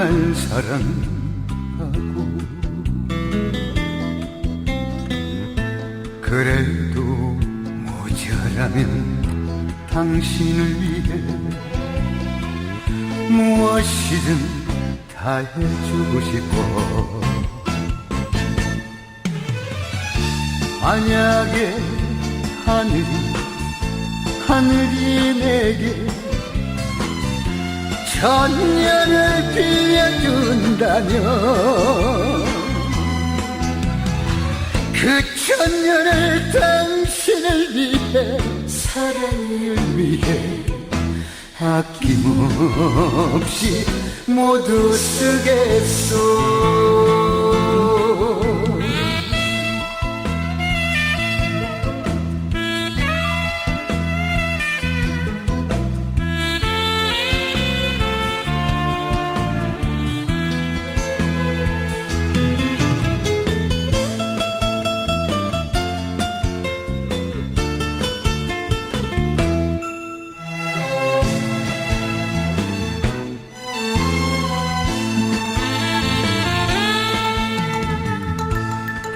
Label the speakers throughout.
Speaker 1: 사랑하고 그래도 모자라면 당신을 위해 무엇이든 다 해주고 싶어. 만약에 하늘이 하늘이 내게 천년을 빌려준다면 그 천년을 당신을 위해 사랑을 위해 아낌없이 모두 쓰겠소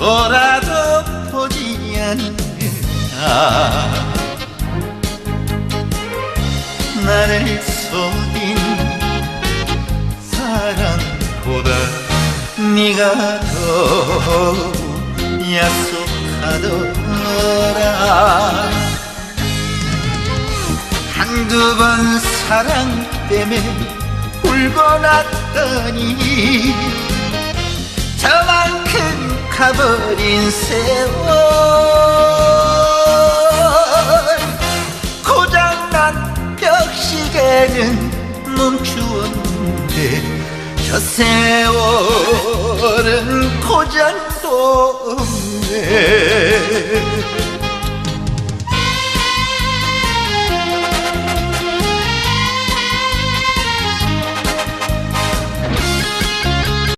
Speaker 2: 돌아도 보지 않는가 나를 속인 사랑보다 네가 더 약속하더라. 한두 번 사랑 때문에 울고 났더니 저만큼 가버린 세월. 고장난 벽시계는 멈추었는데 저 세월은 고장도 없네